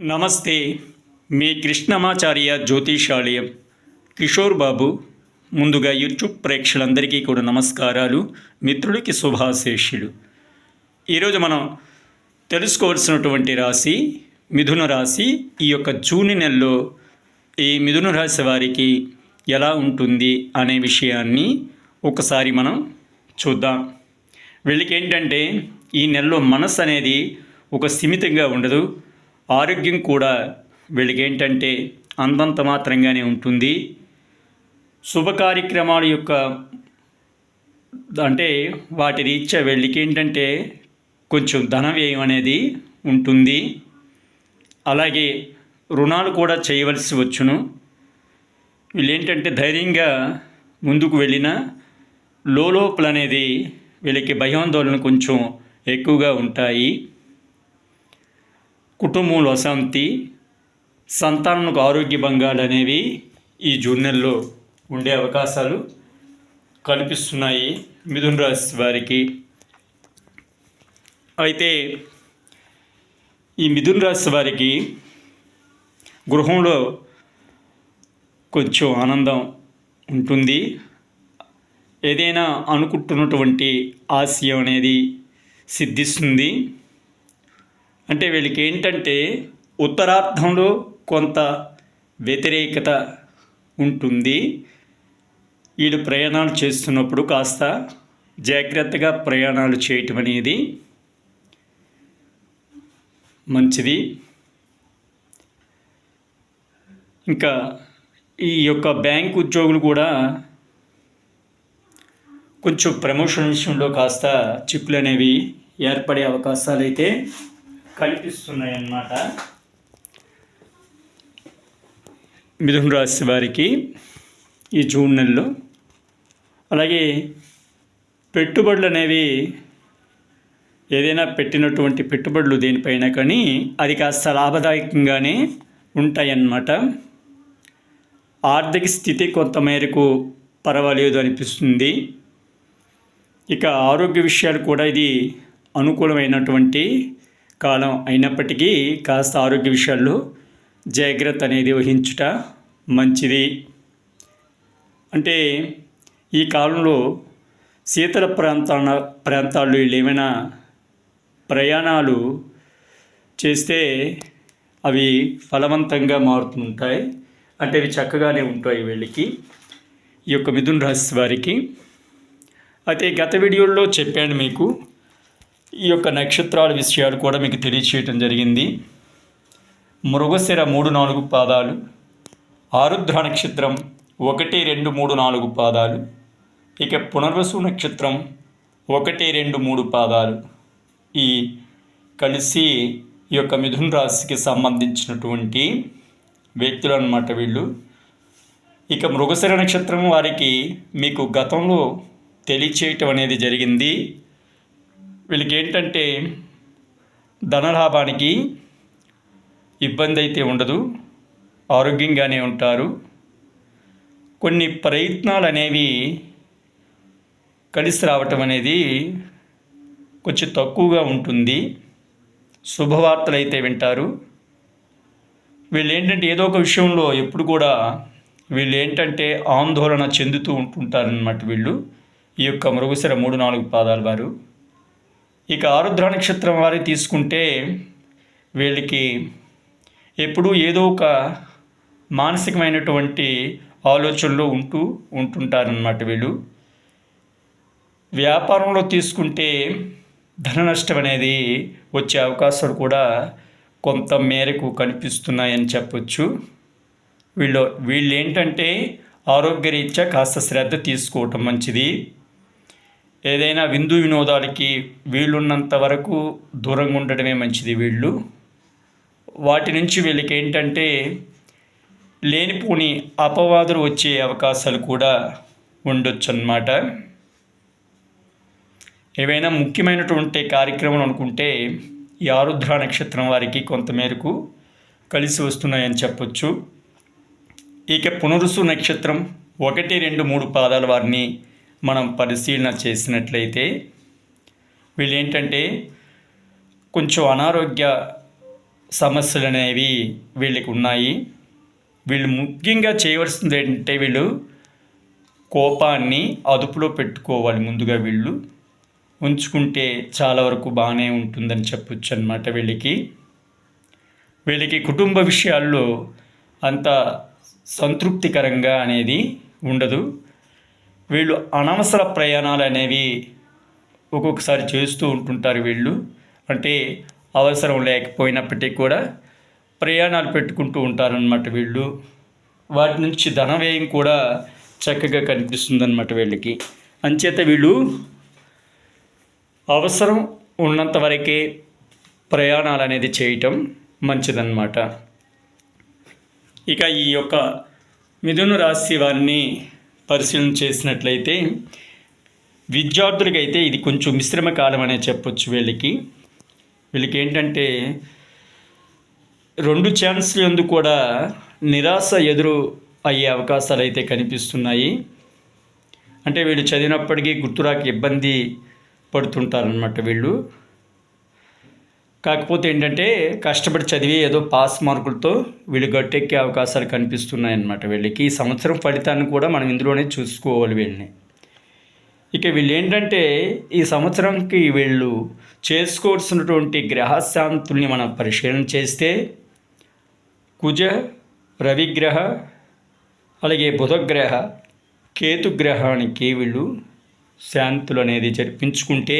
నమస్తే మీ కృష్ణమాచార్య జ్యోతిషాలయం. కిషోర్ బాబు ముందుగా యూట్యూబ్ ప్రేక్షకులందరికీ కూడా నమస్కారాలు మిత్రుడికి శుభాశేషులు. ఈరోజు మనం తెలుసుకోవాల్సినటువంటి రాశి మిథున రాశి ఈ యొక్క జూన్ నెలలో ఈ మిథున రాశి వారికి ఎలా ఉంటుంది అనే విషయాన్ని ఒకసారి మనం చూద్దాం. వీళ్ళకి ఏంటంటే ఈ నెలలో మనసు అనేది ఒక స్థిమితంగా ఉండదు. ఆరోగ్యం కూడా వీళ్ళకేంటంటే అంతంత మాత్రంగానే ఉంటుంది. శుభ కార్యక్రమాల యొక్క అంటే వాటి రీత్యా వీళ్ళకి ఏంటంటే కొంచెం ధన వ్యయం అనేది ఉంటుంది. అలాగే రుణాలు కూడా చేయవలసి వచ్చును. వీళ్ళు ఏంటంటే ధైర్యంగా ముందుకు వెళ్ళిన లోపల అనేది వీళ్ళకి భయాందోళన కొంచెం ఎక్కువగా ఉంటాయి. కుటుంబంలో అశాంతి సంతానంకు ఆరోగ్య భంగాలు అనేవి ఈ జూన్నెల్లో ఉండే అవకాశాలు కల్పిస్తున్నాయి మిథున రాశి వారికి. అయితే ఈ మిథున రాశి వారికి గృహంలో కొంచెం ఆనందం ఉంటుంది. ఏదైనా అనుకుంటున్నటువంటి ఆశయం అనేది సిద్ధిస్తుంది. అంటే వీళ్ళకి ఏంటంటే ఉత్తరార్థంలో కొంత వ్యతిరేకత ఉంటుంది. వీళ్ళు ప్రయాణాలు చేస్తున్నప్పుడు కాస్త జాగ్రత్తగా ప్రయాణాలు చేయటం అనేది మంచిది. ఇంకా ఈ యొక్క బ్యాంక్ ఉద్యోగులు కూడా కొంచెం ప్రమోషన్ విషయంలో కాస్త చిక్కులు అనేవి ఏర్పడే అవకాశాలు అయితే కనిపిస్తున్నాయి అన్నమాట మిథున రాశి వారికి ఈ జూన్ నెలలో అలాగే పెట్టుబడులు అనేవి ఏదైనా పెట్టినటువంటి పెట్టుబడులు దేనిపైన కానీ అది కాస్త లాభదాయకంగానే ఉంటాయన్నమాట. ఆర్థిక స్థితి కొంత మేరకు పర్వాలేదు అనిపిస్తుంది. ఇక ఆరోగ్య విషయాలు కూడా ఇది అనుకూలమైనటువంటి కాలం అయినప్పటికీ కాస్త ఆరోగ్య విషయాల్లో జాగ్రత్త అనేది వహించుట మంచిది. అంటే ఈ కాలంలో శీతల ప్రాంతాల ప్రాంతాల్లో ఏమైనా ప్రయాణాలు చేస్తే అవి ఫలవంతంగా మారుతుంటాయి. అంటే అవి చక్కగానే ఉంటాయి వీళ్ళకి. ఈ యొక్క మిథున్ రాశి వారికి. అయితే గత వీడియోలో చెప్పాను మీకు ఈ యొక్క నక్షత్రాల విషయాలు కూడా మీకు తెలియచేయటం జరిగింది. మృగశిర మూడు నాలుగు పాదాలు ఆరుద్ర నక్షత్రం ఒకటి రెండు మూడు నాలుగు పాదాలు ఇక పునర్వసు నక్షత్రం ఒకటి రెండు మూడు పాదాలు. ఈ కలిసి ఈ యొక్క మిథున రాశికి సంబంధించినటువంటి వ్యక్తులు అన్నమాట వీళ్ళు. ఇక మృగశిర నక్షత్రం వారికి మీకు గతంలో తెలియచేయటం అనేది జరిగింది. వీళ్ళకి ఏంటంటే ధనలాభానికి ఇబ్బంది అయితే ఉండదు ఆరోగ్యంగానే ఉంటారు. కొన్ని ప్రయత్నాలు అనేవి కలిసి రావటం అనేది కొంచెం తక్కువగా ఉంటుంది. శుభవార్తలు అయితే వింటారు. వీళ్ళు ఏంటంటే ఏదో ఒక విషయంలో ఎప్పుడు కూడా వీళ్ళు ఏంటంటే ఆందోళన చెందుతూ ఉంటుంటారనమాట వీళ్ళు. ఈ యొక్క మృగశిర మూడు నాలుగు పాదాల వారు. ఇక ఆరుద్ర నక్షత్రం వారి తీసుకుంటే వీళ్ళకి ఎప్పుడూ ఏదో ఒక మానసికమైనటువంటి ఆలోచనలో ఉంటూ ఉంటుంటారనమాట వీళ్ళు. వ్యాపారంలో తీసుకుంటే ధన నష్టం అనేది వచ్చే అవకాశాలు కూడా కొంత మేరకు కనిపిస్తున్నాయని చెప్పొచ్చు. వీళ్ళు వీళ్ళు ఏంటంటే ఆరోగ్యరీత్యా కాస్త శ్రద్ధ తీసుకోవటం మంచిది. ఏదైనా విందు వినోదాలకి వీళ్ళున్నంత వరకు దూరంగా ఉండటమే మంచిది వీళ్ళు. వాటి నుంచి వీళ్ళకి ఏంటంటే లేనిపోని అపవాదులు వచ్చే అవకాశాలు కూడా ఉండొచ్చు అన్నమాట ఏవైనా ముఖ్యమైనటువంటి కార్యక్రమం అనుకుంటే ఈ ఆరుద్ర నక్షత్రం వారికి కొంతమేరకు కలిసి వస్తున్నాయని చెప్పొచ్చు. ఇక పునరుసు నక్షత్రం ఒకటి రెండు మూడు పాదాల వారిని మనం పరిశీలన చేసినట్లయితే వీళ్ళు ఏంటంటే కొంచెం అనారోగ్య సమస్యలు అనేవి వీళ్ళకి ఉన్నాయి. వీళ్ళు ముఖ్యంగా చేయవలసింది ఏంటంటే వీళ్ళు కోపాన్ని అదుపులో పెట్టుకోవాలి ముందుగా వీళ్ళు. ఉంచుకుంటే చాలా వరకు బాగానే ఉంటుందని చెప్పొచ్చు అనమాట వీళ్ళకి. వీళ్ళకి కుటుంబ విషయాల్లో అంత సంతృప్తికరంగా అనేది ఉండదు. వీళ్ళు అనవసర ప్రయాణాలు అనేవి ఒక్కొక్కసారి చేస్తూ ఉంటుంటారు వీళ్ళు. అంటే అవసరం లేకపోయినప్పటికీ కూడా ప్రయాణాలు పెట్టుకుంటూ ఉంటారనమాట వీళ్ళు. వాటి నుంచి ధన వ్యయం కూడా చక్కగా కనిపిస్తుందన్నమాట వీళ్ళకి. అంచేత వీళ్ళు అవసరం ఉన్నంత వరకే ప్రయాణాలు అనేది చేయటం మంచిదన్నమాట. ఇక ఈ యొక్క మిథున రాశి వారిని పరిశీలన చేసినట్లయితే విద్యార్థులకైతే ఇది కొంచెం మిశ్రమ కాలం అనే చెప్పొచ్చు వీళ్ళకి. వీళ్ళకి ఏంటంటే రెండు ఛాన్స్లు ఎందుకు కూడా నిరాశ ఎదురు అయ్యే అవకాశాలు అయితే కనిపిస్తున్నాయి. అంటే వీళ్ళు చదివినప్పటికీ గుర్తురాక ఇబ్బంది పడుతుంటారనమాట వీళ్ళు. కాకపోతే ఏంటంటే కష్టపడి చదివి ఏదో పాస్ మార్కులతో వీళ్ళు గట్టెక్కే అవకాశాలు కనిపిస్తున్నాయి అన్నమాట వీళ్ళకి. ఈ సంవత్సరం ఫలితాన్ని కూడా మనం ఇందులోనే చూసుకోవాలి వీళ్ళని. ఇక వీళ్ళు ఏంటంటే ఈ సంవత్సరంకి వీళ్ళు చేసుకోవాల్సినటువంటి గ్రహశాంతుల్ని మనం పరిశీలన చేస్తే కుజ రవిగ్రహ అలాగే బుధగ్రహ కేతుగ్రహానికి వీళ్ళు శాంతులు అనేది జరిపించుకుంటే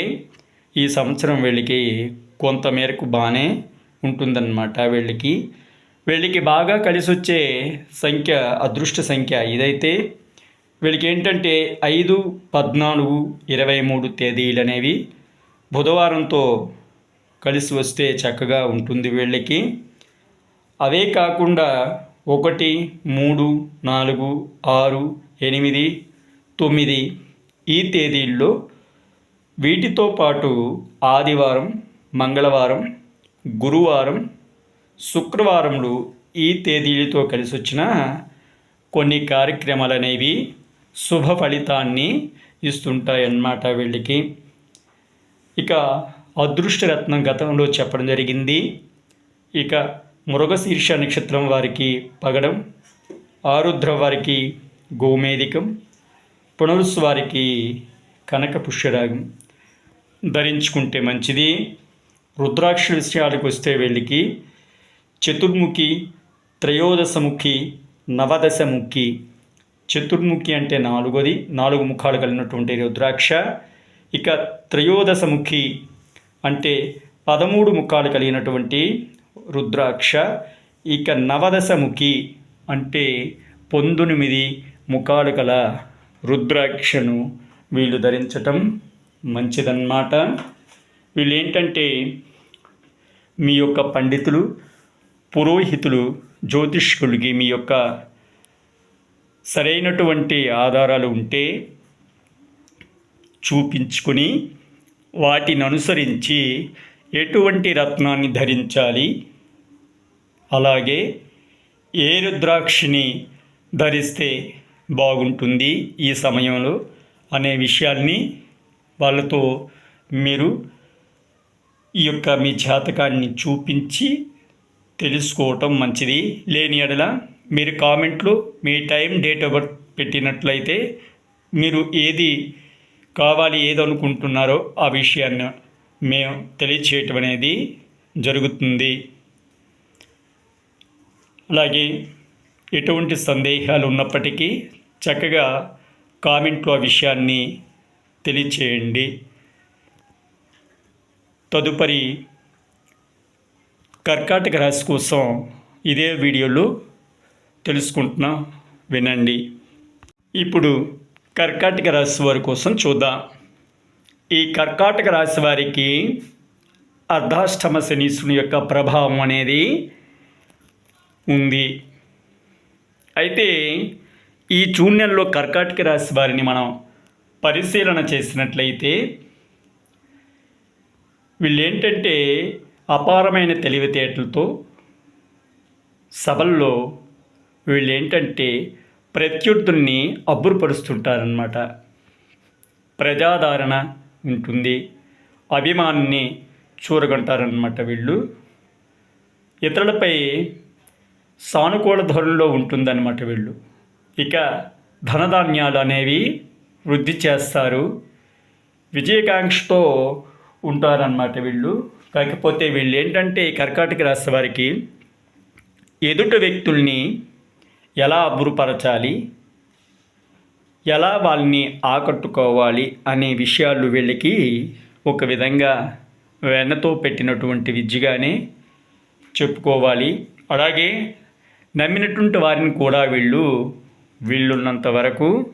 ఈ సంవత్సరం వీళ్ళకి కొంత మేరకు బాగానే ఉంటుందన్నమాట వీళ్ళకి. వీళ్ళకి బాగా కలిసి వచ్చే సంఖ్య అదృష్ట సంఖ్య ఇదైతే వీళ్ళకి ఏంటంటే ఐదు పద్నాలుగు ఇరవై మూడు తేదీలు అనేవి బుధవారంతో కలిసి వస్తే చక్కగా ఉంటుంది వీళ్ళకి. అవే కాకుండా ఒకటి మూడు నాలుగు ఆరు ఎనిమిది తొమ్మిది ఈ తేదీల్లో వీటితో పాటు ఆదివారం మంగళవారం గురువారం శుక్రవారంలో ఈ తేదీలతో కలిసి వచ్చిన కొన్ని కార్యక్రమాలు అనేవి శుభ ఫలితాన్ని ఇస్తుంటాయన్నమాట వీళ్ళకి. ఇక అదృష్టరత్నం గతంలో చెప్పడం జరిగింది. ఇక మృగశీర్ష నక్షత్రం వారికి పగడం ఆరుద్ర వారికి గోమేదికం పునరుస్ వారికి కనక పుష్యరాగం ధరించుకుంటే మంచిది. రుద్రాక్ష విషయాలకు వస్తే వీళ్ళకి చతుర్ముఖి త్రయోదశముఖి నవదశముఖి. చతుర్ముఖి అంటే నాలుగోది నాలుగు ముఖాలు కలిగినటువంటి రుద్రాక్ష. ఇక త్రయోదశముఖి అంటే పదమూడు ముఖాలు కలిగినటువంటి రుద్రాక్ష. ఇక నవదశముఖి అంటే పొందునిమిది ముఖాలు గల రుద్రాక్షను వీళ్ళు ధరించటం మంచిదన్నమాట. వీళ్ళు ఏంటంటే మీ యొక్క పండితులు పురోహితులు జ్యోతిష్కులకి మీ యొక్క సరైనటువంటి ఆధారాలు ఉంటే చూపించుకొని వాటిని అనుసరించి ఎటువంటి రత్నాన్ని ధరించాలి? అలాగే ఏ రుద్రాక్షిని ధరిస్తే బాగుంటుంది ఈ సమయంలో అనే విషయాల్ని వాళ్ళతో మీరు ఈ యొక్క మీ జాతకాన్ని చూపించి తెలుసుకోవటం మంచిది. లేని ఎడల మీరు కామెంట్లో మీ టైం డేట్ ఆఫ్ బర్త్ పెట్టినట్లయితే మీరు ఏది కావాలి ఏదనుకుంటున్నారో అనుకుంటున్నారో ఆ విషయాన్ని మేము తెలియచేయటం అనేది జరుగుతుంది. అలాగే ఎటువంటి సందేహాలు ఉన్నప్పటికీ చక్కగా కామెంట్లో ఆ విషయాన్ని తెలియచేయండి. తదుపరి కర్కాటక రాశి కోసం ఇదే వీడియోలో తెలుసుకుంటున్నాం వినండి. ఇప్పుడు కర్కాటక రాశి వారి కోసం చూద్దాం. ఈ కర్కాటక రాశి వారికి అర్ధాష్టమ శనీశ్వరుని యొక్క ప్రభావం అనేది ఉంది. అయితే ఈ జూన్ నెలలో కర్కాటక రాశి వారిని మనం పరిశీలన చేసినట్లయితే వీళ్ళేంటంటే అపారమైన తెలివితేటలతో సభల్లో వీళ్ళేంటంటే ప్రత్యర్థుల్ని అబ్బురుపరుస్తుంటారనమాట ప్రజాదరణ ఉంటుంది అభిమాన్ని చూరగొంటారనమాట వీళ్ళు. ఇతరులపై సానుకూల ధోరణిలో ఉంటుందన్నమాట వీళ్ళు. ఇక ధనధాన్యాలు అనేవి వృద్ధి చేస్తారు. విజయకాంక్షతో ఉంటారన్నమాట వీళ్ళు. కాకపోతే వీళ్ళు ఏంటంటే కర్కాటక రాశి వారికి ఎదుటి వ్యక్తుల్ని ఎలా అబ్బురుపరచాలి ఎలా వాళ్ళని ఆకట్టుకోవాలి అనే విషయాలు వీళ్ళకి ఒక విధంగా వెన్నతో పెట్టినటువంటి విద్యగానే చెప్పుకోవాలి. అలాగే నమ్మినటువంటి వారిని కూడా వీళ్ళు వీళ్ళున్నంత వరకు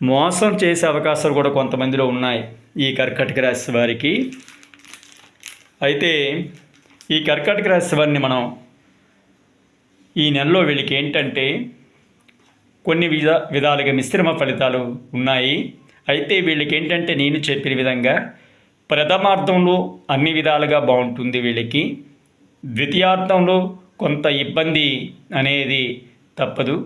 మోసం చేసే అవకాశాలు కూడా కొంతమందిలో ఉన్నాయి ఈ కర్కటక రాశి వారికి. అయితే ఈ కర్కటక రాశి వారిని మనం ఈ నెలలో వీళ్ళకి ఏంటంటే కొన్ని విధ విధాలుగా మిశ్రమ ఫలితాలు ఉన్నాయి. అయితే వీళ్ళకి ఏంటంటే నేను చెప్పిన విధంగా ప్రథమార్థంలో అన్ని విధాలుగా బాగుంటుంది వీళ్ళకి. ద్వితీయార్థంలో కొంత ఇబ్బంది అనేది తప్పదు.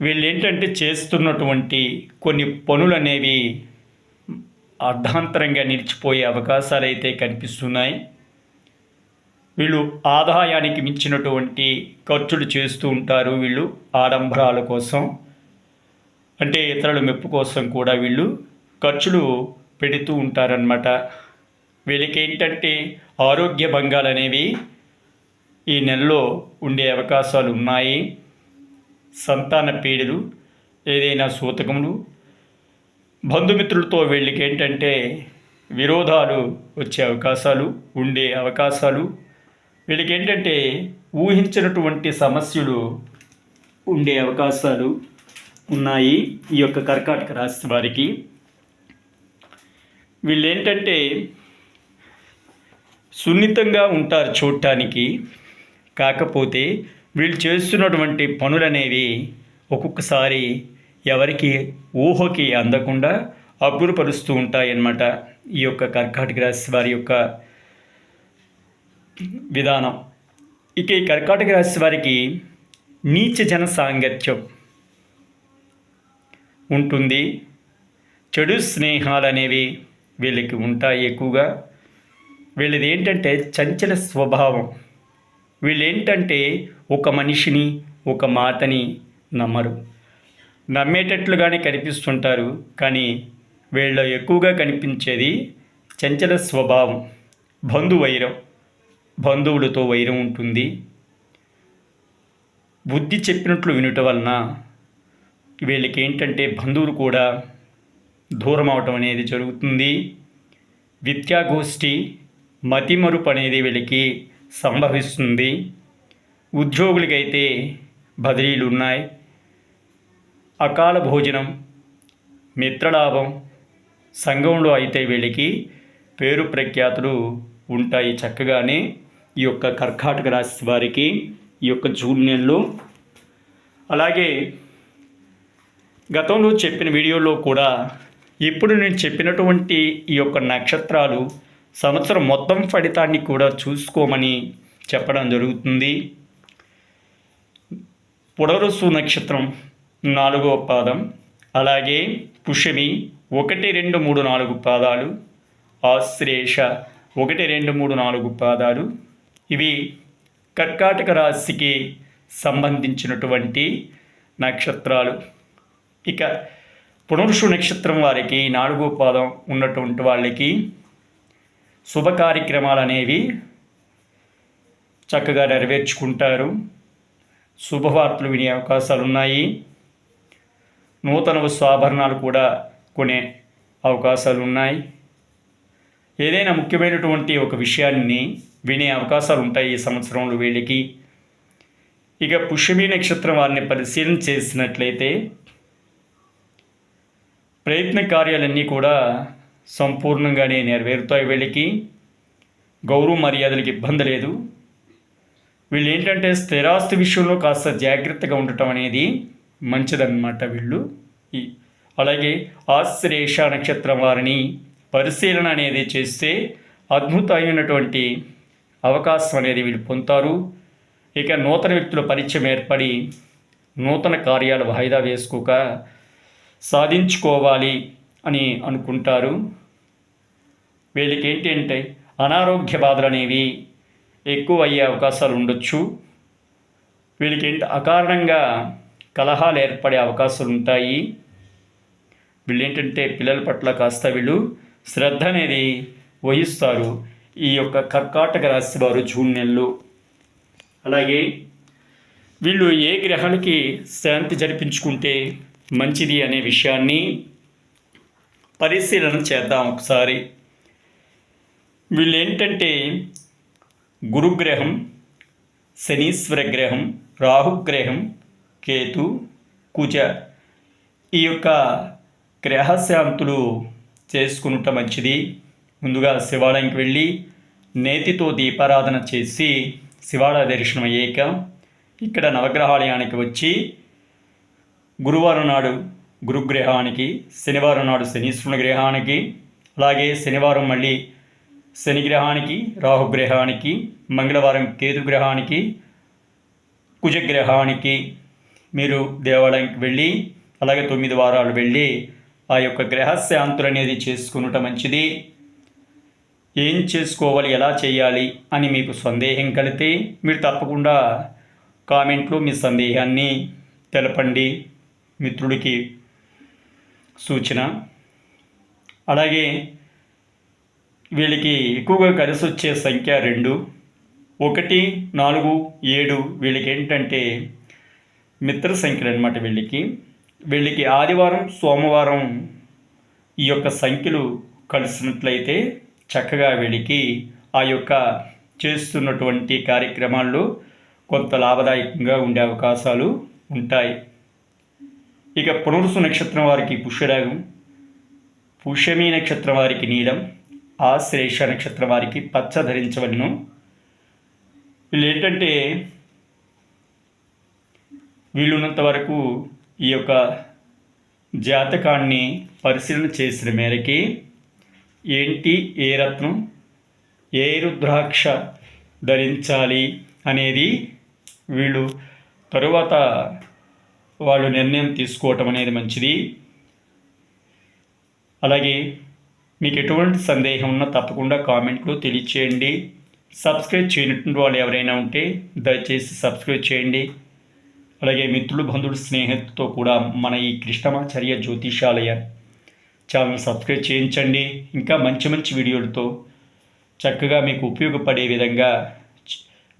వీళ్ళు ఏంటంటే చేస్తున్నటువంటి కొన్ని పనులు అనేవి అర్ధాంతరంగా నిలిచిపోయే అవకాశాలు అయితే కనిపిస్తున్నాయి. వీళ్ళు ఆదాయానికి మించినటువంటి ఖర్చులు చేస్తూ ఉంటారు వీళ్ళు ఆడంబరాల కోసం. అంటే ఇతరుల మెప్పు కోసం కూడా వీళ్ళు ఖర్చులు పెడుతూ ఉంటారనమాట వీళ్ళకి ఏంటంటే ఆరోగ్య భంగాలు అనేవి ఈ నెలలో ఉండే అవకాశాలు ఉన్నాయి. సంతాన పీడలు ఏదైనా సూతకములు. బంధుమిత్రులతో వీళ్ళకి ఏంటంటే విరోధాలు వచ్చే అవకాశాలు ఉండే అవకాశాలు. వీళ్ళకి ఏంటంటే ఊహించినటువంటి సమస్యలు ఉండే అవకాశాలు ఉన్నాయి ఈ యొక్క కర్కాటక రాశి వారికి. వీళ్ళు ఏంటంటే సున్నితంగా ఉంటారు చూడటానికి. కాకపోతే వీళ్ళు చేస్తున్నటువంటి పనులనేవి ఒక్కొక్కసారి ఎవరికి ఊహకి అందకుండా అబ్బురపరుస్తూ ఉంటాయన్నమాట ఈ యొక్క కర్కాటక రాశి వారి యొక్క విధానం. ఇక ఈ కర్కాటక రాశి వారికి నీచ జన సాంగత్యం ఉంటుంది. చెడు స్నేహాలు అనేవి వీళ్ళకి ఉంటాయి ఎక్కువగా. వీళ్ళది ఏంటంటే చంచల స్వభావం. వీళ్ళు ఏంటంటే ఒక మనిషిని ఒక మాటని నమ్మరు. నమ్మేటట్లుగానే కనిపిస్తుంటారు కానీ వీళ్ళ ఎక్కువగా కనిపించేది చంచల స్వభావం బంధువైరం బంధువులతో వైరం ఉంటుంది. బుద్ధి చెప్పినట్లు వినుట వలన వీళ్ళకి ఏంటంటే బంధువులు కూడా దూరం అవటం అనేది జరుగుతుంది. విద్యాగోష్ఠి మతిమరుపు అనేది వీళ్ళకి సంభవిస్తుంది. ఉద్యోగులకైతే బదిలీలు ఉన్నాయి అకాల భోజనం మిత్రలాభం సంఘంలో అయితే వీళ్ళకి పేరు ప్రఖ్యాతులు ఉంటాయి చక్కగానే. ఈ యొక్క కర్కాటక రాశి వారికి ఈ యొక్క జూన్ నెలలో. అలాగే గతంలో చెప్పిన వీడియోలో కూడా ఇప్పుడు నేను చెప్పినటువంటి ఈ యొక్క నక్షత్రాలు సంవత్సరం మొత్తం ఫలితాన్ని కూడా చూసుకోమని చెప్పడం జరుగుతుంది. పుడరుసు నక్షత్రం నాలుగో పాదం. అలాగే పుషమి ఒకటి రెండు మూడు నాలుగు పాదాలు ఆశ్లేష ఒకటి రెండు మూడు నాలుగు పాదాలు. ఇవి కర్కాటక రాశికి సంబంధించినటువంటి నక్షత్రాలు. ఇక పునరుషు నక్షత్రం వారికి నాలుగో పాదం ఉన్నటువంటి వాళ్ళకి శుభ కార్యక్రమాలు అనేవి చక్కగా నెరవేర్చుకుంటారు. శుభవార్తలు వినే అవకాశాలు ఉన్నాయి నూతన స్వాభరణాలు కూడా కొనే అవకాశాలు ఉన్నాయి ఏదైనా ముఖ్యమైనటువంటి ఒక విషయాన్ని వినే అవకాశాలు ఉంటాయి ఈ సంవత్సరంలో వీళ్ళకి. ఇక పుష్యమి నక్షత్రం వారిని పరిశీలన చేసినట్లయితే ప్రయత్న కార్యాలన్నీ కూడా సంపూర్ణంగానే నెరవేరుతాయి వీళ్ళకి. గౌరవ మర్యాదలకు ఇబ్బంది లేదు. వీళ్ళు ఏంటంటే స్థిరాస్తి విషయంలో కాస్త జాగ్రత్తగా ఉండటం అనేది మంచిదన్నమాట వీళ్ళు. ఈ అలాగే ఆశ్రేష నక్షత్రం వారిని పరిశీలన అనేది చేస్తే అద్భుతమైనటువంటి అవకాశం అనేది వీళ్ళు పొందుతారు. ఇక నూతన వ్యక్తుల పరిచయం ఏర్పడి నూతన కార్యాలు వాయిదా వేసుకోక సాధించుకోవాలి అని అనుకుంటారు. వీళ్ళకి ఏంటంటే అంటే అనారోగ్య బాధలు అనేవి ఎక్కువ అయ్యే అవకాశాలు ఉండొచ్చు. వీళ్ళకి ఏంటి? అకారణంగా కలహాలు ఏర్పడే అవకాశాలు ఉంటాయి. వీళ్ళు ఏంటంటే పిల్లల పట్ల కాస్త వీళ్ళు శ్రద్ధ అనేది వహిస్తారు. ఈ యొక్క కర్కాటక రాశి వారు జూన్ నెలలో. అలాగే వీళ్ళు ఏ గ్రహానికి శాంతి జరిపించుకుంటే మంచిది అనే విషయాన్ని పరిశీలన చేద్దాం ఒకసారి. వీళ్ళు ఏంటంటే గురుగ్రహం శనీశ్వర గ్రహం రాహుగ్రహం కేతు కుజ ఈ యొక్క గ్రహశాంతులు చేసుకునుట మంచిది. ముందుగా శివాలయంకి వెళ్ళి నేతితో దీపారాధన చేసి శివాలయ దర్శనం అయ్యాక ఇక్కడ నవగ్రహాలయానికి వచ్చి గురువారం నాడు గురుగ్రహానికి శనివారం నాడు శనీశ్వరుని గ్రహానికి అలాగే శనివారం మళ్ళీ శని గ్రహానికి రాహుగ్రహానికి మంగళవారం కేతుగ్రహానికి కుజగ్రహానికి మీరు దేవాలయంకి వెళ్ళి అలాగే తొమ్మిది వారాలు వెళ్ళి ఆ యొక్క గ్రహశాంతులు అనేది చేసుకునుట మంచిది. ఏం చేసుకోవాలి ఎలా చేయాలి అని మీకు సందేహం కలిగితే మీరు తప్పకుండా కామెంట్లో మీ సందేహాన్ని తెలపండి మిత్రుడికి సూచన. అలాగే వీళ్ళకి ఎక్కువగా కలిసి వచ్చే సంఖ్య రెండు. ఒకటి నాలుగు ఏడు వీళ్ళకి ఏంటంటే మిత్ర సంఖ్యలు అనమాట వీళ్ళకి. వీళ్ళకి ఆదివారం సోమవారం ఈ యొక్క సంఖ్యలు కలిసినట్లయితే చక్కగా వీళ్ళకి ఆ యొక్క చేస్తున్నటువంటి కార్యక్రమాల్లో కొంత లాభదాయకంగా ఉండే అవకాశాలు ఉంటాయి. ఇక పునరుసు నక్షత్రం వారికి పుష్యరాగం పుష్యమీ నక్షత్రం వారికి నీలం. ఆశ్లేష నక్షత్రం వారికి పచ్చ ధరించవలను. వీళ్ళు ఏంటంటే వీలున్నంత వరకు ఈ యొక్క జాతకాన్ని పరిశీలన చేసిన మేరకి ఏంటి ఏ రత్నం ఏ రుద్రాక్ష ధరించాలి అనేది వీళ్ళు తరువాత వాళ్ళు నిర్ణయం తీసుకోవటం అనేది మంచిది. అలాగే మీకు ఎటువంటి సందేహం ఉన్నా తప్పకుండా కామెంట్లో తెలియచేయండి. సబ్స్క్రైబ్ చేయనటువంటి వాళ్ళు ఎవరైనా ఉంటే దయచేసి సబ్స్క్రైబ్ చేయండి. అలాగే మిత్రులు బంధువులు స్నేహితులతో కూడా మన ఈ కృష్ణమాచార్య జ్యోతిషాలయ ఛానల్ సబ్స్క్రైబ్ చేయించండి. ఇంకా మంచి మంచి వీడియోలతో చక్కగా మీకు ఉపయోగపడే విధంగా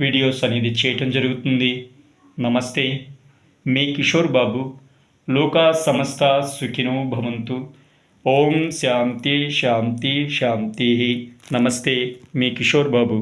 వీడియోస్ అనేది చేయటం జరుగుతుంది. నమస్తే. మీ కిషోర్ బాబు లోకా సమస్త సుఖినో భవంతు. ఓం శాంతి శాంతి శాంతి నమస్తే మీ కిషోర్ బాబు